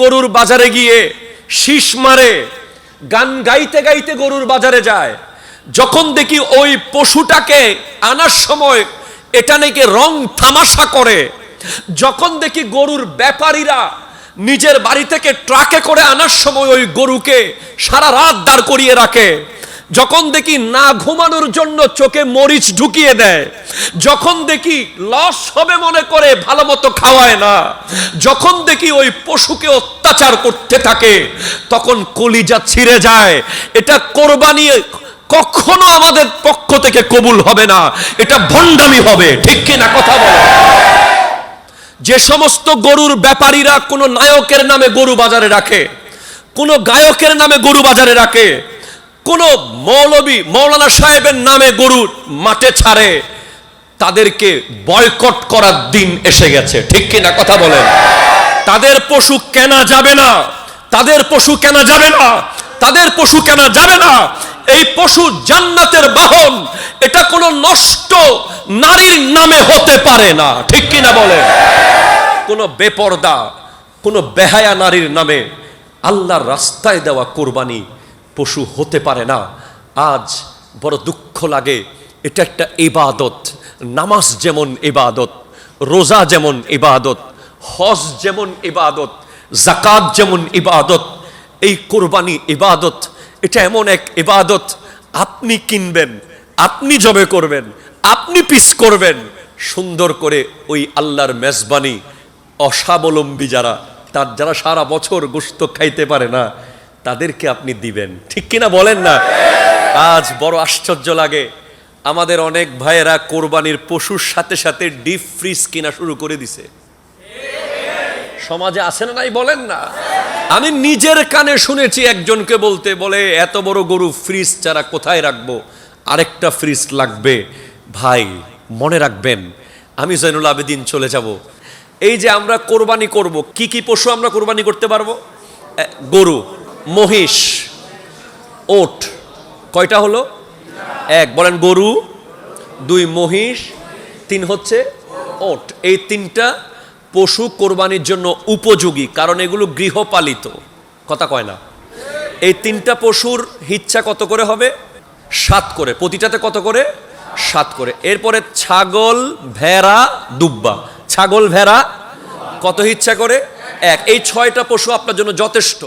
গরুর বাজারে গিয়ে শীষ মারে, গান গাইতে গাইতে গরুর বাজারে যায়। যখন দেখি ওই পশুটাকে আনার সময় এটা নাকি রং থামাশা করে, যখন দেখি গরুর ব্যাপারীরা নিজের বাড়ি থেকে ট্রাকে করে আনার সময় ওই গরুকে সারা রাত দাঁড় করিয়ে রাখে। যখন দেখি না ঘুমানোর জন্য চোখে মরিচ ঢুকিয়ে দেয়, যখন দেখি লস হবে মনে করে ভালো মতো খাওয়ায় না, যখন দেখি ওই পশুকে অত্যাচার করতে থাকে, তখন কলিজা ছিঁড়ে যায়। এটা কোরবানি কখনো আমাদের পক্ষ থেকে কবুল হবে না, এটা ভণ্ডামি হবে, ঠিক কিনা কথা বলো? যে সমস্ত গরুর ব্যাপারীরা কোনো নায়কের নামে গরু বাজারে রাখে, কোনো গায়কের নামে গরু বাজারে রাখে কোন মৌলবী, মৌলানা সাহেবের নামে গরু মাঠে ছাড়ে, তাদেরকে বয়কট করার দিন এসে গেছে। ঠিক কিনা কথা বলেন? তাদের পশু কেনা যাবে না, তাদের পশু কেনা যাবে না, তাদের পশু কেনা যাবে না। এই পশু জান্নাতের বাহন, এটা কোনো নষ্ট নারীর নামে হতে পারে না। ঠিক কিনা বলে কোনো বেপর্দা, কোনো বেহায়া নারীর নামে আল্লাহর রাস্তায় দেওয়া কোরবানি পশু হতে পারে না। আজ বড় দুঃখ লাগে। এটা একটা ইবাদত। নামাজ যেমন ইবাদত, রোজা যেমন ইবাদত, হজ যেমন ইবাদত জাকাত যেমন ইবাদত, এই কোরবানি ইবাদত, এটা এমন এক ইবাদত। আপনি কিনবেন, আপনি জবে করবেন, আপনি পিস করবেন। সুন্দর করে ওই আল্লাহর মেজবানি অস্বাবলম্বী যারা, তার যারা সারা বছর গোস্ত খাইতে পারে না তাদেরকে আপনি দিবেন। ঠিক কিনা বলেন না? আজ বড় আশ্চর্য লাগে। আমাদের অনেক ভাইয়েরা কোরবানির পশুর সাথে সাথে ডিপ ফ্রিজ কিনা শুরু করে দিছে। সমাজে আছে না নাই বলেন না? আমি নিজের কানে শুনেছি একজনকে বলতে, বলে, এত বড় গরু ফ্রিজ ছাড়া কোথায় রাখব? আরেকটা ফ্রিজ লাগবে। ভাই, মনে রাখবেন, আমি জৈনুল আবেদিন চলে যাব। এই যে আমরা কোরবানি করব, কি কি পশু আমরা কোরবানি করতে পারব? গরু। মহিষ, ওট, কয়টা হলো? এক, বলেন গরু, দুই, মহিষ, তিন হচ্ছে ওট। এই তিনটা পশু কোরবানির জন্য উপযোগী, কারণ এগুলো গৃহপালিত। কথা কয় না। এই তিনটা পশুর হিচ্ছা কত করে হবে? সাত করে। প্রতিটাতে কত করে? সাত করে। এরপরে ছাগল, ভেড়া, দুব্বা। ছাগল, ভেড়া কত হিচ্ছা করে? এক। এই ছয়টা পশু আপনার জন্য যথেষ্ট।